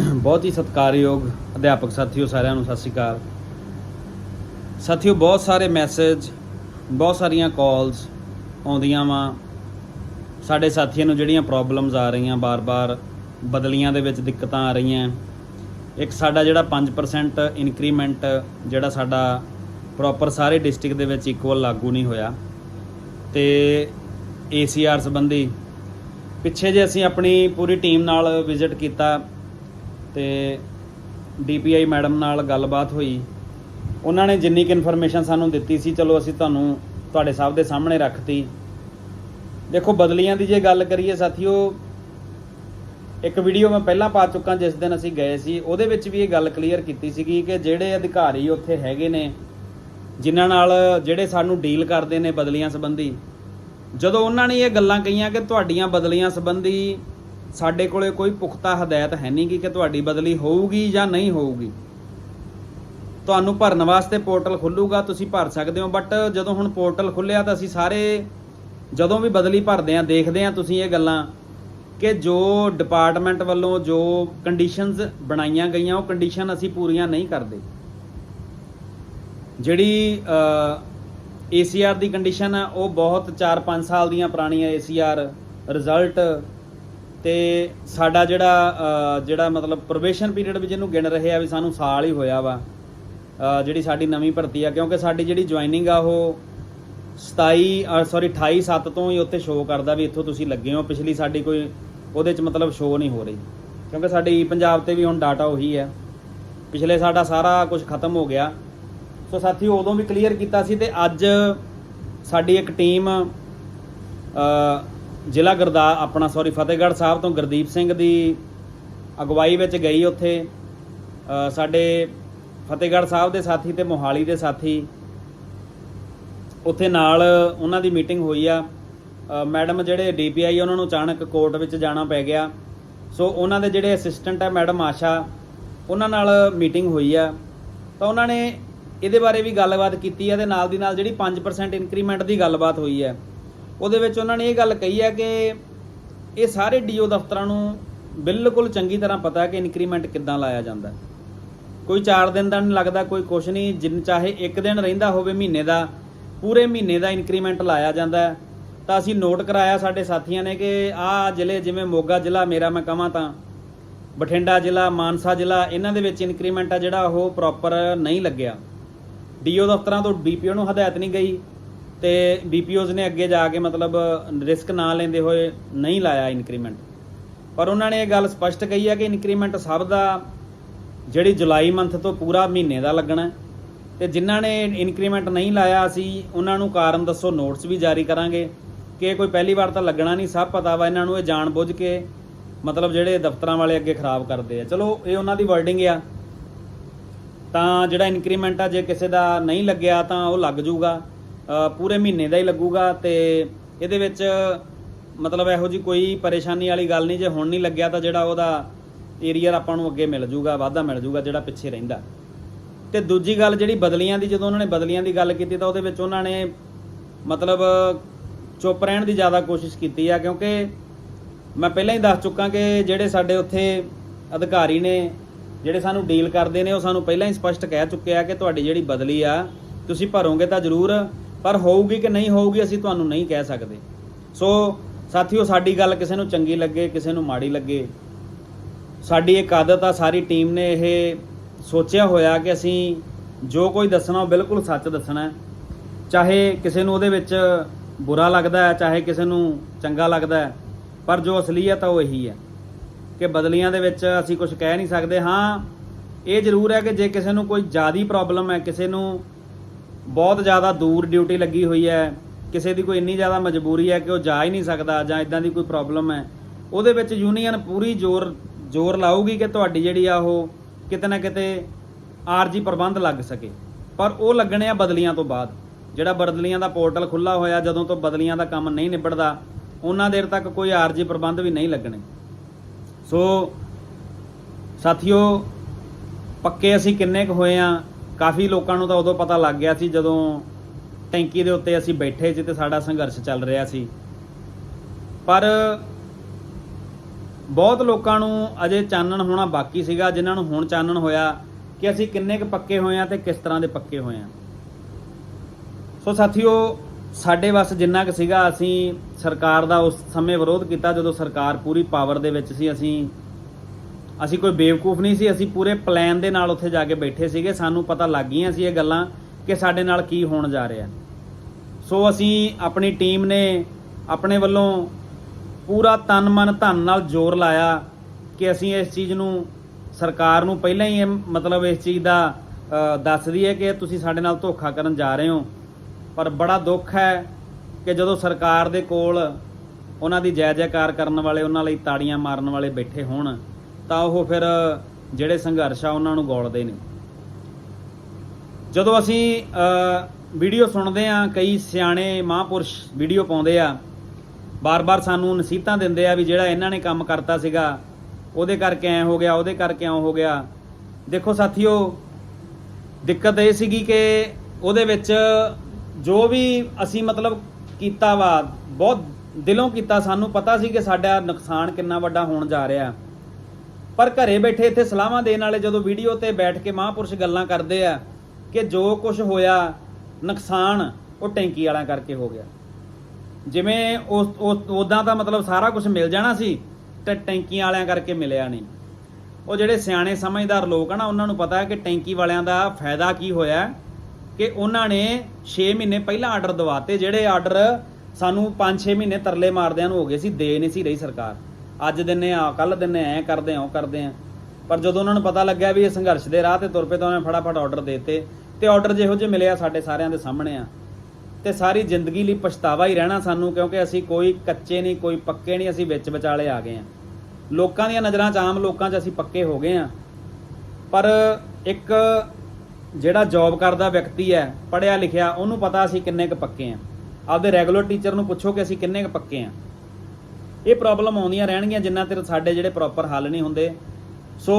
ਬਹੁਤ ਹੀ ਸਤਿਕਾਰਯੋਗ ਅਧਿਆਪਕ ਸਾਥੀਓ ਸਾਰਿਆਂ ਨੂੰ ਸਤਿ ਸ਼੍ਰੀ ਅਕਾਲ। ਸਾਥੀਓ ਬਹੁਤ ਸਾਰੇ ਮੈਸੇਜ ਬਹੁਤ ਸਾਰੀਆਂ ਕਾਲਸ ਆਉਂਦੀਆਂ ਵਾ। ਸਾਡੇ ਸਾਥੀਆਂ ਨੂੰ ਜਿਹੜੀਆਂ ਪ੍ਰੋਬਲਮਸ ਆ ਰਹੀਆਂ, ਬਾਰ-ਬਾਰ ਬਦਲੀਆਂ ਦੇ ਵਿੱਚ ਦਿੱਕਤਾਂ ਆ ਰਹੀਆਂ। ਇੱਕ ਸਾਡਾ ਜਿਹੜਾ 5% ਇਨਕਰੀਮੈਂਟ ਜਿਹੜਾ ਸਾਡਾ ਪ੍ਰੋਪਰ ਸਾਰੇ ਡਿਸਟ੍ਰਿਕਟ ਦੇ ਵਿੱਚ ਇਕੁਅਲ ਲਾਗੂ ਨਹੀਂ ਹੋਇਆ। ਤੇ ACR ਸੰਬੰਧੀ ਪਿੱਛੇ ਜੇ ਅਸੀਂ ਆਪਣੀ ਪੂਰੀ ਟੀਮ ਨਾਲ ਵਿਜ਼ਿਟ ਕੀਤਾ ਤੇ DPI ਮੈਡਮ ਨਾਲ ਗੱਲਬਾਤ ਹੋਈ। ਉਹਨਾਂ ਨੇ ਜਿੰਨੀ ਕੁ ਇਨਫੋਰਮੇਸ਼ਨ ਸਾਨੂੰ ਦਿੱਤੀ ਸੀ, ਚਲੋ ਅਸੀਂ ਤੁਹਾਨੂੰ ਤੁਹਾਡੇ ਸਭ ਦੇ ਸਾਹਮਣੇ ਰੱਖਤੀ। ਦੇਖੋ, ਬਦਲੀਆਂ ਦੀ ਜੇ ਗੱਲ ਕਰੀਏ ਸਾਥੀਓ, ਇੱਕ ਵੀਡੀਓ ਮੈਂ ਪਹਿਲਾਂ ਪਾ ਚੁੱਕਾ ਜਿਸ ਦਿਨ ਅਸੀਂ ਗਏ ਸੀ, ਉਹਦੇ ਵਿੱਚ ਵੀ ਇਹ ਗੱਲ ਕਲੀਅਰ ਕੀਤੀ ਸੀਗੀ ਕਿ ਜਿਹੜੇ ਅਧਿਕਾਰੀ ਉੱਥੇ ਹੈਗੇ ਨੇ, ਜਿਨ੍ਹਾਂ ਨਾਲ ਜਿਹੜੇ ਸਾਨੂੰ ਡੀਲ ਕਰਦੇ ਨੇ ਬਦਲੀਆਂ ਸੰਬੰਧੀ, ਜਦੋਂ ਉਹਨਾਂ ਨੇ ਇਹ ਗੱਲਾਂ ਕਹੀਆਂ ਕਿ ਤੁਹਾਡੀਆਂ ਬਦਲੀਆਂ ਸੰਬੰਧੀ ਸਾਡੇ ਕੋਲੇ ਕੋਈ ਪੁਖਤਾ ਹਦਾਇਤ ਹੈ ਨਹੀਂ ਗੀ ਕਿ ਤੁਹਾਡੀ ਬਦਲੀ ਹੋਊਗੀ ਜਾਂ ਨਹੀਂ ਹੋਊਗੀ। ਤੁਹਾਨੂੰ ਭਰਨ ਵਾਸਤੇ ਪੋਰਟਲ ਖੁੱਲੂਗਾ, ਤੁਸੀਂ ਭਰ ਸਕਦੇ ਹੋ ਬਟ ਜਦੋਂ ਹੁਣ ਪੋਰਟਲ ਖੁੱਲਿਆ ਤਾਂ ਅਸੀਂ ਸਾਰੇ ਜਦੋਂ ਵੀ ਬਦਲੀ ਭਰਦੇ ਆ ਦੇਖਦੇ ਆ ਤੁਸੀਂ ਇਹ ਗੱਲਾਂ ਕਿ ਜੋ ਡਿਪਾਰਟਮੈਂਟ ਵੱਲੋਂ ਜੋ ਕੰਡੀਸ਼ਨਸ ਬਣਾਈਆਂ ਗਈਆਂ, ਉਹ ਕੰਡੀਸ਼ਨ ਅਸੀਂ ਪੂਰੀਆਂ ਨਹੀਂ ਕਰਦੇ। ਜਿਹੜੀ ACR ਦੀ ਕੰਡੀਸ਼ਨ ਆ, ਉਹ ਬਹੁਤ 4-5 ਸਾਲ ਦੀਆਂ ਪੁਰਾਣੀਆਂ ACR ਰਿਜ਼ਲਟ ਤੇ ਸਾਡਾ ਜਿਹੜਾ ਜਿਹੜਾ ਮਤਲਬ ਪ੍ਰੋਬੇਸ਼ਨ ਪੀਰੀਅਡ ਵੀ ਜਿਹਨੂੰ ਗਿਣ ਰਹੇ ਆ ਵੀ ਸਾਨੂੰ ਸਾਲ ਹੀ ਹੋਇਆ ਵਾ ਜਿਹੜੀ ਸਾਡੀ ਨਵੀਂ ਭਰਤੀ ਆ, ਕਿਉਂਕਿ ਸਾਡੀ ਜਿਹੜੀ ਜੁਆਇਨਿੰਗ ਆ ਉਹ 27 ਸੌਰੀ 28 7 ਤੋਂ ਹੀ ਉੱਥੇ ਸ਼ੋਅ ਕਰਦਾ ਵੀ ਇੱਥੋਂ ਤੁਸੀਂ ਲੱਗੇ ਹੋ, ਪਿਛਲੀ ਸਾਡੀ ਕੋਈ ਉਹਦੇ ਚ ਮਤਲਬ ਸ਼ੋਅ ਨਹੀਂ ਹੋ ਰਹੀ। ਕਿਉਂਕਿ ਸਾਡੀ ਪੰਜਾਬ ਤੇ ਵੀ ਹੁਣ ਡਾਟਾ ਉਹੀ ਹੈ ਪਿਛਲੇ ਸਾਡਾ ਸਾਰਾ ਕੁਝ ਖਤਮ ਹੋ ਗਿਆ। ਸੋ ਸਾਥੀ ਉਦੋਂ ਵੀ ਕਲੀਅਰ ਕੀਤਾ ਸੀ ਤੇ ਅੱਜ ਸਾਡੀ ਇੱਕ ਟੀਮ ਜ਼ਿਲ੍ਹਾ ਗੁਰਦਾ, ਆਪਣਾ ਸੌਰੀ ਫਤਿਹਗੜ੍ਹ ਸਾਹਿਬ ਤੋਂ ਗੁਰਦੀਪ ਸਿੰਘ ਦੀ ਅਗਵਾਈ ਵਿੱਚ ਗਈ ਉੱਥੇ। ਸਾਡੇ ਫਤਿਹਗੜ੍ਹ ਸਾਹਿਬ ਦੇ ਸਾਥੀ ਤੇ ਮੋਹਾਲੀ ਦੇ ਸਾਥੀ। ਉੱਥੇ ਨਾਲ ਉਹਨਾਂ ਦੀ ਮੀਟਿੰਗ ਹੋਈ ਆ। ਮੈਡਮ ਜਿਹੜੇ ਡੀਪੀਆਈ ਉਹਨਾਂ ਨੂੰ ਅਚਾਨਕ ਕੋਰਟ ਵਿੱਚ ਜਾਣਾ ਪੈ ਗਿਆ। ਸੋ ਉਹਨਾਂ ਦੇ ਜਿਹੜੇ ਅਸਿਸਟੈਂਟ ਆ, ਮੈਡਮ ਆਸ਼ਾ, ਉਹਨਾਂ ਨਾਲ ਮੀਟਿੰਗ ਹੋਈ ਆ। ਤਾਂ ਉਹਨਾਂ ਨੇ ਇਹਦੇ ਬਾਰੇ ਵੀ ਗੱਲਬਾਤ ਕੀਤੀ ਹੈ ਤੇ ਨਾਲ ਦੀ ਨਾਲ ਜਿਹੜੀ 5% ਇਨਕਰੀਮੈਂਟ ਦੀ ਗੱਲਬਾਤ ਹੋਈ ਹੈ ਉਹਦੇ ਵਿੱਚ ਉਹਨਾਂ ਨੇ ਇਹ ਗੱਲ ਕਹੀ ਹੈ ਕਿ ਇਹ ਸਾਰੇ ਡੀਓ ਦਫ਼ਤਰਾਂ ਨੂੰ ਬਿਲਕੁਲ ਚੰਗੀ ਤਰ੍ਹਾਂ ਪਤਾ ਕਿ ਇਨਕਰੀਮੈਂਟ ਕਿੱਦਾਂ ਲਾਇਆ ਜਾਂਦਾ ਕੋਈ 4 ਦਿਨ ਦਾ ਨਹੀਂ ਲੱਗਦਾ, ਕੋਈ ਕੁਛ ਨਹੀਂ, ਜਿੰਨ ਚਾਹੇ ਇੱਕ ਦਿਨ ਰਹਿੰਦਾ ਹੋਵੇ ਮਹੀਨੇ ਦਾ, ਪੂਰੇ ਮਹੀਨੇ ਦਾ ਇਨਕਰੀਮੈਂਟ ਲਾਇਆ ਜਾਂਦਾ ਤਾਂ ਅਸੀਂ ਨੋਟ ਕਰਾਇਆ ਸਾਡੇ ਸਾਥੀਆਂ ਨੇ ਕਿ ਆਹ ਜ਼ਿਲ੍ਹੇ ਜਿਵੇਂ ਮੋਗਾ ਜ਼ਿਲ੍ਹਾ ਮੇਰਾ ਮੈਂ ਕਹਾਂ ਤਾਂ, ਬਠਿੰਡਾ ਜ਼ਿਲ੍ਹਾ, ਮਾਨਸਾ ਜ਼ਿਲ੍ਹਾ, ਇਹਨਾਂ ਦੇ ਵਿੱਚ ਇਨਕਰੀਮੈਂਟ ਆ ਜਿਹੜਾ ਉਹ ਪ੍ਰੋਪਰ ਨਹੀਂ ਲੱਗਿਆ। ਡੀਓ ਦਫ਼ਤਰਾਂ ਤੋਂ ਬੀਪੀਓ ਨੂੰ ਹਦਾਇਤ ਨਹੀਂ ਗਈ। ਤੇ ਬੀਪੀਓਜ਼ ਨੇ ਅੱਗੇ ਜਾ ਕੇ ਮਤਲਬ ਰਿਸਕ ਨਾ ਲੈਂਦੇ ਹੋਏ ਨਹੀਂ ਲਾਇਆ ਇਨਕਰੀਮੈਂਟ ਪਰ ਉਹਨਾਂ ਨੇ ਇਹ ਗੱਲ ਸਪਸ਼ਟ ਕਹੀ ਹੈ ਕਿ ਇਨਕਰੀਮੈਂਟ ਸਭ ਦਾ ਜਿਹੜੀ ਜੁਲਾਈ ਮੰਥ ਤੋਂ ਪੂਰਾ ਮਹੀਨੇ ਦਾ ਲੱਗਣਾ ਹੈ। ਤੇ ਜਿਨ੍ਹਾਂ ਨੇ ਇਨਕਰੀਮੈਂਟ ਨਹੀਂ ਲਾਇਆ ਅਸੀਂ ਉਹਨਾਂ ਨੂੰ ਕਾਰਨ ਦੱਸੋ ਨੋਟਸ ਵੀ ਜਾਰੀ ਕਰਾਂਗੇ। ਕਿ ਕੋਈ ਪਹਿਲੀ ਵਾਰ ਤਾਂ ਲੱਗਣਾ ਨਹੀਂ, ਸਭ ਪਤਾ ਵਾ ਇਹਨਾਂ ਨੂੰ, ਇਹ ਜਾਣ ਬੁੱਝ ਕੇ ਮਤਲਬ ਜਿਹੜੇ ਦਫ਼ਤਰਾਂ ਵਾਲੇ ਅੱਗੇ ਖਰਾਬ ਕਰਦੇ ਆ। ਚਲੋ, ਇਹ ਉਹਨਾਂ ਦੀ ਵਰਡਿੰਗ ਆ। ਤਾਂ ਜਿਹੜਾ ਇਨਕਰੀਮੈਂਟ ਆ, ਜੇ ਕਿਸੇ ਦਾ ਨਹੀਂ ਲੱਗਿਆ ਤਾਂ ਉਹ ਲੱਗ ਜਾਊਗਾ। ਪੂਰੇ ਮਹੀਨੇ ਦਾ ਹੀ ਲੱਗੂਗਾ ਤੇ ਇਹਦੇ ਵਿੱਚ ਮਤਲਬ ਇਹੋ ਜੀ ਕੋਈ ਪਰੇਸ਼ਾਨੀ ਵਾਲੀ ਗੱਲ ਨਹੀਂ, ਜੇ ਹੁਣ ਨਹੀਂ ਲੱਗਿਆ ਤਾਂ ਜਿਹੜਾ ਉਹਦਾ ਏਰੀਅਰ ਆਪਾਂ ਨੂੰ ਅੱਗੇ ਮਿਲ ਜੂਗਾ, ਵਾਧਾ ਮਿਲ ਜੂਗਾ ਜਿਹੜਾ ਪਿੱਛੇ ਰਹਿੰਦਾ। ਤੇ ਦੂਜੀ ਗੱਲ ਜਿਹੜੀ ਬਦਲੀਆਂ ਦੀ, ਜਦੋਂ ਉਹਨਾਂ ਨੇ ਬਦਲੀਆਂ ਦੀ ਗੱਲ ਕੀਤੀ ਤਾਂ ਉਹਦੇ ਵਿੱਚ ਉਹਨਾਂ ਨੇ ਮਤਲਬ ਚੁੱਪ ਰਹਿਣ ਦੀ ਜ਼ਿਆਦਾ ਕੋਸ਼ਿਸ਼ ਕੀਤੀ ਆ, ਕਿਉਂਕਿ ਮੈਂ ਪਹਿਲਾਂ ਹੀ ਦੱਸ ਚੁੱਕਾ ਕਿ ਜਿਹੜੇ ਸਾਡੇ ਉੱਥੇ ਅਧਿਕਾਰੀ ਨੇ, ਜਿਹੜੇ ਸਾਨੂੰ ਡੀਲ ਕਰਦੇ ਨੇ, ਉਹ ਸਾਨੂੰ ਪਹਿਲਾਂ ਹੀ ਸਪਸ਼ਟ ਕਹਿ ਚੁੱਕੇ ਆ ਕਿ ਤੁਹਾਡੀ ਜਿਹੜੀ ਬਦਲੀ ਆ, ਤੁਸੀਂ ਭਰੋਗੇ ਤਾਂ ਜ਼ਰੂਰ ਪਰ ਹੋਊਗੀ ਕਿ ਨਹੀਂ ਹੋਊਗੀ ਅਸੀਂ ਤੁਹਾਨੂੰ ਨਹੀਂ ਕਹਿ ਸਕਦੇ। ਸੋ ਸਾਥੀਓ, ਸਾਡੀ ਗੱਲ ਕਿਸੇ ਨੂੰ ਚੰਗੀ ਲੱਗੇ, ਕਿਸੇ ਨੂੰ ਮਾੜੀ ਲੱਗੇ। ਸਾਡੀ ਇੱਕ ਆਦਤ ਆ, ਸਾਰੀ ਟੀਮ ਨੇ ਇਹ ਸੋਚਿਆ ਹੋਇਆ ਕਿ ਅਸੀਂ ਜੋ ਕੋਈ ਦੱਸਣਾ ਉਹ ਬਿਲਕੁਲ ਸੱਚ ਦੱਸਣਾ ਚਾਹੇ ਕਿਸੇ ਨੂੰ ਉਹਦੇ ਵਿੱਚ ਬੁਰਾ ਲੱਗਦਾ ਹੈ, ਚਾਹੇ ਕਿਸੇ ਨੂੰ ਚੰਗਾ ਲੱਗਦਾ ਹੈ, ਪਰ ਜੋ ਅਸਲੀਅਤ ਆ ਉਹ ਇਹੀ ਹੈ ਕਿ ਬਦਲੀਆਂ ਦੇ ਵਿੱਚ ਅਸੀਂ ਕੁਝ ਕਹਿ ਨਹੀਂ ਸਕਦੇ। ਹਾਂ, ਇਹ ਜ਼ਰੂਰ ਹੈ ਕਿ ਜੇ ਕਿਸੇ ਨੂੰ ਕੋਈ ਜ਼ਿਆਦੀ ਪ੍ਰੋਬਲਮ ਹੈ, ਕਿਸੇ ਨੂੰ ਬਹੁਤ ਜ਼ਿਆਦਾ ਦੂਰ ਡਿਊਟੀ ਲੱਗੀ ਹੋਈ ਹੈ। ਕਿਸੇ ਦੀ ਕੋਈ ਇੰਨੀ ਜ਼ਿਆਦਾ ਮਜਬੂਰੀ ਹੈ ਕਿ ਉਹ ਜਾ ਹੀ ਨਹੀਂ ਸਕਦਾ ਜਾਂ ਇਦਾਂ ਦੀ ਕੋਈ ਪ੍ਰੋਬਲਮ ਹੈ। ਉਹਦੇ ਵਿੱਚ ਯੂਨੀਅਨ ਪੂਰੀ ਜ਼ੋਰ ਜ਼ੋਰ ਲਾਊਗੀ ਕਿ ਤੁਹਾਡੀ ਜਿਹੜੀ ਆ ਉਹ ਕਿਤੇ ਨਾ ਕਿਤੇ ਆਰਜੀ ਪ੍ਰਬੰਧ ਲੱਗ ਸਕੇ। ਪਰ ਉਹ ਲੱਗਣੇ ਆ ਬਦਲੀਆਂ ਤੋਂ ਬਾਅਦ। ਜਿਹੜਾ ਬਦਲੀਆਂ ਦਾ ਪੋਰਟਲ ਖੁੱਲਾ ਹੋਇਆ, ਜਦੋਂ ਤੋਂ ਬਦਲੀਆਂ ਦਾ ਕੰਮ ਨਹੀਂ ਨਿਬੜਦਾ, ਉਹਨਾਂ ਦੇਰ ਤੱਕ ਕੋਈ ਆਰਜੀ ਪ੍ਰਬੰਧ ਵੀ ਨਹੀਂ ਲੱਗਣੇ। ਸੋ, ਸਾਥੀਓ, ਪੱਕੇ ਅਸੀਂ ਕਿੰਨੇ ਕੁ ਹੋਏ ਆ? ਕਾਫੀ ਲੋਕਾਂ ਨੂੰ ਤਾਂ ਉਦੋਂ ਪਤਾ ਲੱਗ ਗਿਆ ਸੀ ਜਦੋਂ ਟੈਂਕੀ ਦੇ ਉੱਤੇ ਅਸੀਂ ਬੈਠੇ ਸੀ ਤੇ ਸਾਡਾ ਸੰਘਰਸ਼ ਚੱਲ ਰਿਹਾ ਸੀ। ਪਰ ਬਹੁਤ ਲੋਕਾਂ ਨੂੰ ਅਜੇ ਚਾਨਣ ਹੋਣਾ ਬਾਕੀ ਸੀਗਾ, ਜਿਨ੍ਹਾਂ ਨੂੰ ਹੁਣ ਚਾਨਣ ਹੋਇਆ ਕਿ ਅਸੀਂ ਕਿੰਨੇ ਕੁ ਪੱਕੇ ਹੋਏ ਆ ਤੇ ਕਿਸ ਤਰ੍ਹਾਂ ਦੇ ਪੱਕੇ ਹੋਏ ਆ ਸੋ ਸਾਥੀਓ, ਸਾਡੇ ਵੱਸ ਜਿੰਨਾ ਕੁ ਸੀਗਾ, ਅਸੀਂ ਸਰਕਾਰ ਦਾ ਉਸ ਸਮੇਂ ਵਿਰੋਧ ਕੀਤਾ ਜਦੋਂ ਸਰਕਾਰ ਪੂਰੀ ਪਾਵਰ ਦੇ ਵਿੱਚ ਸੀ, ਅਸੀਂ ਅਸੀਂ ਕੋਈ ਬੇਵਕੂਫ ਨਹੀਂ ਸੀ ਅਸੀਂ ਪੂਰੇ ਪਲਾਨ ਦੇ ਨਾਲ ਉੱਥੇ ਜਾ ਕੇ ਬੈਠੇ ਸੀਗੇ ਸਾਨੂੰ ਪਤਾ ਲੱਗ ਗਈਆਂ ਸੀ ਇਹ ਗੱਲਾਂ ਕਿ ਸਾਡੇ ਨਾਲ ਕੀ ਹੋਣ ਜਾ ਰਿਹਾ। ਸੋ ਅਸੀਂ ਆਪਣੀ ਟੀਮ ਨੇ ਆਪਣੇ ਵੱਲੋਂ ਪੂਰਾ ਤਨ ਮਨ ਧਨ ਨਾਲ ਜ਼ੋਰ ਲਾਇਆ ਕਿ ਅਸੀਂ ਇਸ ਚੀਜ਼ ਨੂੰ ਸਰਕਾਰ ਨੂੰ ਪਹਿਲਾਂ ਹੀ ਇਹ ਮਤਲਬ ਇਸ ਚੀਜ਼ ਦਾ ਅ, ਦੱਸ ਦਈਏ ਕਿ ਤੁਸੀਂ ਸਾਡੇ ਨਾਲ ਧੋਖਾ ਕਰਨ ਜਾ ਰਹੇ ਹੋ। ਪਰ ਬੜਾ ਦੁੱਖ ਹੈ ਕਿ ਜਦੋਂ ਸਰਕਾਰ ਦੇ ਕੋਲ ਉਹਨਾਂ ਦੀ ਜੈ ਜੈਕਾਰ ਕਰਨ ਵਾਲੇ ਉਹਨਾਂ ਲਈ ਤਾੜੀਆਂ ਮਾਰਨ ਵਾਲੇ ਬੈਠੇ ਹੋਣ ਤਾਂ ਉਹ ਫਿਰ ਜਿਹੜੇ ਸੰਘਰਸ਼ ਆ ਉਹਨਾਂ ਨੂੰ ਗੋਲਦੇ ਨੇ। ਜਦੋਂ ਅਸੀਂ ਵੀਡੀਓ ਸੁਣਦੇ ਆ ਕਈ ਸਿਆਣੇ ਮਹਾਂਪੁਰਸ਼ ਵੀਡੀਓ ਪਾਉਂਦੇ ਆ, ਬਾਰ-ਬਾਰ ਸਾਨੂੰ ਨਸੀਹਤਾਂ ਦਿੰਦੇ ਆ ਵੀ ਜਿਹੜਾ ਇਹਨਾਂ ਨੇ ਕੰਮ ਕਰਤਾ ਸੀਗਾ, ਉਹਦੇ ਕਰਕੇ ਐ ਹੋ ਗਿਆ, ਉਹਦੇ ਕਰਕੇ ਐਂ ਹੋ ਗਿਆ। ਦੇਖੋ ਸਾਥੀਓ, ਦਿੱਕਤ ਇਹ ਸੀਗੀ ਕਿ ਉਹਦੇ ਵਿੱਚ ਜੋ ਵੀ ਅਸੀਂ ਮਤਲਬ ਕੀਤਾ ਵਾ, ਬਹੁਤ ਦਿਲੋਂ ਕੀਤਾ, ਸਾਨੂੰ ਪਤਾ ਸੀ ਕਿ ਸਾਡਾ ਨੁਕਸਾਨ ਕਿੰਨਾ ਵੱਡਾ ਹੋਣ ਜਾ ਰਿਹਾ। ਪਰ ਘਰੇ ਬੈਠੇ ਇੱਥੇ ਸਲਾਹਾਂ ਦੇਣ ਵਾਲੇ ਜਦੋਂ ਵੀਡੀਓ ਤੇ ਬੈਠ ਕੇ ਮਹਾਂਪੁਰਸ਼ ਗੱਲਾਂ ਕਰਦੇ ਆ ਕਿ ਜੋ ਕੁਝ ਹੋਇਆ, ਨੁਕਸਾਨ ਉਹ ਟੈਂਕੀ ਵਾਲਿਆਂ ਕਰਕੇ ਹੋ ਗਿਆ। ਜਿਵੇਂ ਉਸ ਉਦਾਂ ਤਾਂ ਮਤਲਬ ਸਾਰਾ ਕੁਝ ਮਿਲ ਜਾਣਾ ਸੀ ਤੇ ਟੈਂਕੀਆਂ ਵਾਲਿਆਂ ਕਰਕੇ ਮਿਲਿਆ ਨਹੀਂ। ਉਹ ਜਿਹੜੇ ਸਿਆਣੇ ਸਮਝਦਾਰ ਲੋਕ ਆ ਨਾ, ਉਹਨਾਂ ਨੂੰ ਪਤਾ ਹੈ ਕਿ ਟੈਂਕੀ ਵਾਲਿਆਂ ਦਾ ਫਾਇਦਾ ਕੀ ਹੋਇਆ ਕਿ ਉਹਨਾਂ ਨੇ 6 ਮਹੀਨੇ ਪਹਿਲਾਂ ਆਰਡਰ ਦਵਾਤੇ, ਜਿਹੜੇ ਆਰਡਰ ਸਾਨੂੰ 5-6 ਮਹੀਨੇ ਤਰਲੇ ਮਾਰਦਿਆਂ ਨੂੰ ਹੋ ਗਏ ਸੀ, ਦੇ ਨਹੀਂ ਸੀ ਰਹੀ ਸਰਕਾਰ। ਅੱਜ ਦਿਨੇ ਆ ਕੱਲ ਦਿਨੇ ਐ ਕਰਦੇ ਆ, ਉਹ ਕਰਦੇ ਆ। ਪਰ ਜਦੋਂ ਉਹਨਾਂ ਨੂੰ ਪਤਾ ਲੱਗਿਆ ਵੀ ਇਹ ਸੰਘਰਸ਼ ਦੇ ਰਾਹ ਤੇ ਤੁਰ ਪਏ ਤਾਂ ਉਹਨੇ ਫਟਾਫਟ ਆਰਡਰ ਦੇਤੇ। ਤੇ ਆਰਡਰ ਜਿਹੋ ਜਿਹੇ ਮਿਲਿਆ ਸਾਡੇ ਸਾਰਿਆਂ ਦੇ ਸਾਹਮਣੇ ਆ। ਤੇ ਸਾਰੀ ਜ਼ਿੰਦਗੀ ਲਈ ਪਛਤਾਵਾ ਹੀ ਰਹਿਣਾ ਸਾਨੂੰ, ਕਿਉਂਕਿ ਅਸੀਂ ਕੋਈ ਕੱਚੇ ਨਹੀਂ, ਕੋਈ ਪੱਕੇ ਨਹੀਂ, ਅਸੀਂ ਵਿੱਚ ਵਿਚਾਲੇ ਆ ਗਏ ਆ। ਲੋਕਾਂ ਦੀਆਂ ਨਜ਼ਰਾਂ 'ਚ ਆਮ ਲੋਕਾਂ 'ਚ ਅਸੀਂ ਪੱਕੇ ਹੋ ਗਏ ਆ। ਪਰ ਇੱਕ ਜਿਹੜਾ ਜੌਬ ਕਰਦਾ ਵਿਅਕਤੀ ਹੈ ਪੜਿਆ ਲਿਖਿਆ, ਉਹਨੂੰ ਪਤਾ ਅਸੀਂ ਕਿੰਨੇ ਕੁ ਪੱਕੇ ਆ। ਆਪਦੇ ਰੈਗੂਲਰ ਟੀਚਰ ਨੂੰ ਪੁੱਛੋ ਕਿ ਅਸੀਂ ਕਿੰਨੇ ਕੁ ਪੱਕੇ ਆ। ਇਹ ਪ੍ਰੋਬਲਮ ਆਉਂਦੀਆਂ ਰਹਿਣਗੀਆਂ ਜਿੰਨਾ ਚਿਰ ਸਾਡੇ ਜਿਹੜੇ ਪ੍ਰੋਪਰ ਹੱਲ ਨਹੀਂ ਹੁੰਦੇ। ਸੋ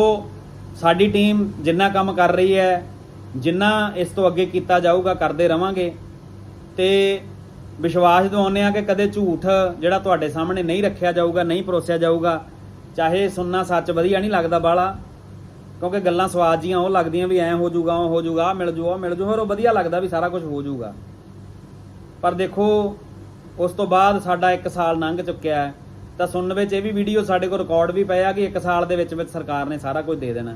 ਸਾਡੀ ਟੀਮ ਜਿੰਨਾ ਕੰਮ ਕਰ ਰਹੀ ਹੈ, ਜਿੰਨਾ ਇਸ ਤੋਂ ਅੱਗੇ ਕੀਤਾ ਜਾਊਗਾ, ਕਰਦੇ ਰਵਾਂਗੇ। ਤੇ ਵਿਸ਼ਵਾਸ ਦਿਵਾਉਂਦੇ ਆ ਕਿ ਕਦੇ ਝੂਠ ਜਿਹੜਾ ਤੁਹਾਡੇ ਸਾਹਮਣੇ ਨਹੀਂ ਰੱਖਿਆ ਜਾਊਗਾ, ਨਹੀਂ ਪਰੋਸਿਆ ਜਾਊਗਾ, ਚਾਹੇ ਸੁਣਨਾ ਸੱਚ ਵਧੀਆ ਨਹੀਂ ਲੱਗਦਾ ਬਾਲਾ ਕਿਉਂਕਿ ਗੱਲਾਂ ਸਵਾਦ ਜੀਆਂ ਉਹ ਲੱਗਦੀਆਂ ਵੀ ਐਂ ਹੋ ਜਾਊਗਾ, ਉਹ ਹੋ ਜਾਊਗਾ, ਆਹ ਮਿਲ ਜੂ, ਉਹ ਮਿਲ ਜੂ, ਹੋਰ ਉਹ ਵਧੀਆ ਲੱਗਦਾ ਵੀ ਸਾਰਾ ਕੁਝ ਹੋ ਜਾਊਗਾ। ਪਰ ਦੇਖੋ, ਉਸ ਤੋਂ ਬਾਅਦ ਸਾਡਾ 1 ਸਾਲ ਲੰਘ ਚੁੱਕਿਆ ਹੈ। ਤਾਂ ਸੁਣਨ ਵਿੱਚ ਇਹ ਵੀ ਵੀਡੀਓ ਸਾਡੇ ਕੋਲ ਰਿਕਾਰਡ ਵੀ ਪਿਆ ਕਿ 1 ਸਾਲ ਦੇ ਵਿੱਚ ਵਿੱਚ ਸਰਕਾਰ ਨੇ ਸਾਰਾ ਕੁਝ ਦੇ ਦੇਣਾ।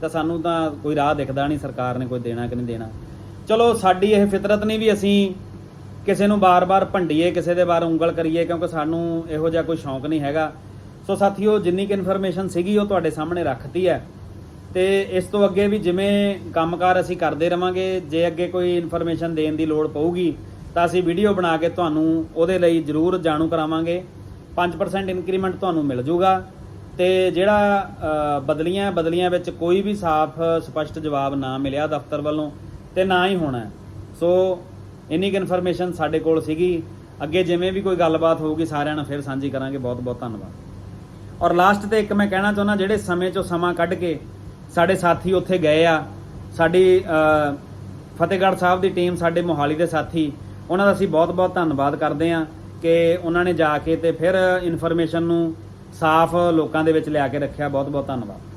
ਤਾਂ ਸਾਨੂੰ ਤਾਂ ਕੋਈ ਰਾਹ ਦਿਖਦਾ ਨਹੀਂ ਸਰਕਾਰ ਨੇ ਕੋਈ ਦੇਣਾ ਕਿ ਨਹੀਂ ਦੇਣਾ। ਚਲੋ, ਸਾਡੀ ਇਹ ਫਿਤਰਤ ਨਹੀਂ ਵੀ ਅਸੀਂ ਕਿਸੇ ਨੂੰ ਬਾਰ-ਬਾਰ ਭੰਡੀਏ, ਕਿਸੇ ਦੇ ਬਾਰ ਉਂਗਲ ਕਰੀਏ, ਕਿਉਂਕਿ ਸਾਨੂੰ ਇਹੋ ਜਿਹਾ ਕੋਈ ਸ਼ੌਂਕ ਨਹੀਂ ਹੈਗਾ। ਸੋ ਸਾਥੀਓ, ਜਿੰਨੀ ਕਿ ਇਨਫੋਰਮੇਸ਼ਨ ਸੀਗੀ, ਉਹ ਤੁਹਾਡੇ ਸਾਹਮਣੇ ਰੱਖਤੀ ਹੈ। ਤੇ ਇਸ ਤੋਂ ਅੱਗੇ ਵੀ ਜਿਵੇਂ ਕੰਮਕਾਰ ਅਸੀਂ ਕਰਦੇ ਰਵਾਂਗੇ, ਜੇ ਅੱਗੇ ਕੋਈ ਇਨਫੋਰਮੇਸ਼ਨ ਦੇਣ ਦੀ ਲੋੜ ਪਊਗੀ, ਤਾਂ ਅਸੀਂ ਵੀਡੀਓ ਬਣਾ ਕੇ ਤੁਹਾਨੂੰ ਉਹਦੇ ਲਈ ਜ਼ਰੂਰ ਜਾਣੂ ਕਰਾਵਾਂਗੇ। 5% ਇਨਕਰੀਮੈਂਟ ਤੁਹਾਨੂੰ ਮਿਲ ਜੂਗਾ। ਤੇ ਜਿਹੜਾ ਬਦਲੀਆਂ ਬਦਲੀਆਂ ਵਿੱਚ ਕੋਈ ਵੀ ਸਾਫ਼, ਸਪਸ਼ਟ ਜਵਾਬ ਨਾ ਮਿਲਿਆ ਦਫ਼ਤਰ ਵੱਲੋਂ, ਤੇ ਨਾ ਹੀ ਹੋਣਾ। ਸੋ, ਇੰਨੀ ਕੁ ਇਨਫੋਰਮੇਸ਼ਨ ਸਾਡੇ ਕੋਲ ਸੀਗੀ। ਅੱਗੇ ਜਿਵੇਂ ਵੀ ਕੋਈ ਗੱਲਬਾਤ ਹੋਊਗੀ, ਸਾਰਿਆਂ ਨਾਲ ਫਿਰ ਸਾਂਝੀ ਕਰਾਂਗੇ। ਬਹੁਤ ਬਹੁਤ ਧੰਨਵਾਦ। ਔਰ ਲਾਸਟ ਤੇ ਇੱਕ ਮੈਂ ਕਹਿਣਾ ਚਾਹੁੰਦਾ, ਜਿਹੜੇ ਸਮੇਂ ਚੋਂ ਸਮਾਂ ਕੱਢ ਕੇ ਸਾਡੇ ਸਾਥੀ ਉੱਥੇ ਗਏ ਆ, ਸਾਡੀ ਫਤਿਹਗੜ੍ਹ ਸਾਹਿਬ ਦੀ ਟੀਮ ਸਾਡੇ ਮੋਹਾਲੀ ਦੇ ਸਾਥੀ, ਉਹਨਾਂ ਦਾ ਅਸੀਂ ਬਹੁਤ-ਬਹੁਤ ਧੰਨਵਾਦ ਕਰਦੇ ਆ ਕਿ ਉਹਨਾਂ ਨੇ ਜਾ ਕੇ ਤੇ ਫਿਰ ਇਨਫੋਰਮੇਸ਼ਨ ਨੂੰ ਸਾਫ਼ ਲੋਕਾਂ ਦੇ ਵਿੱਚ ਲਿਆ ਕੇ ਰੱਖਿਆ। ਬਹੁਤ-ਬਹੁਤ ਧੰਨਵਾਦ।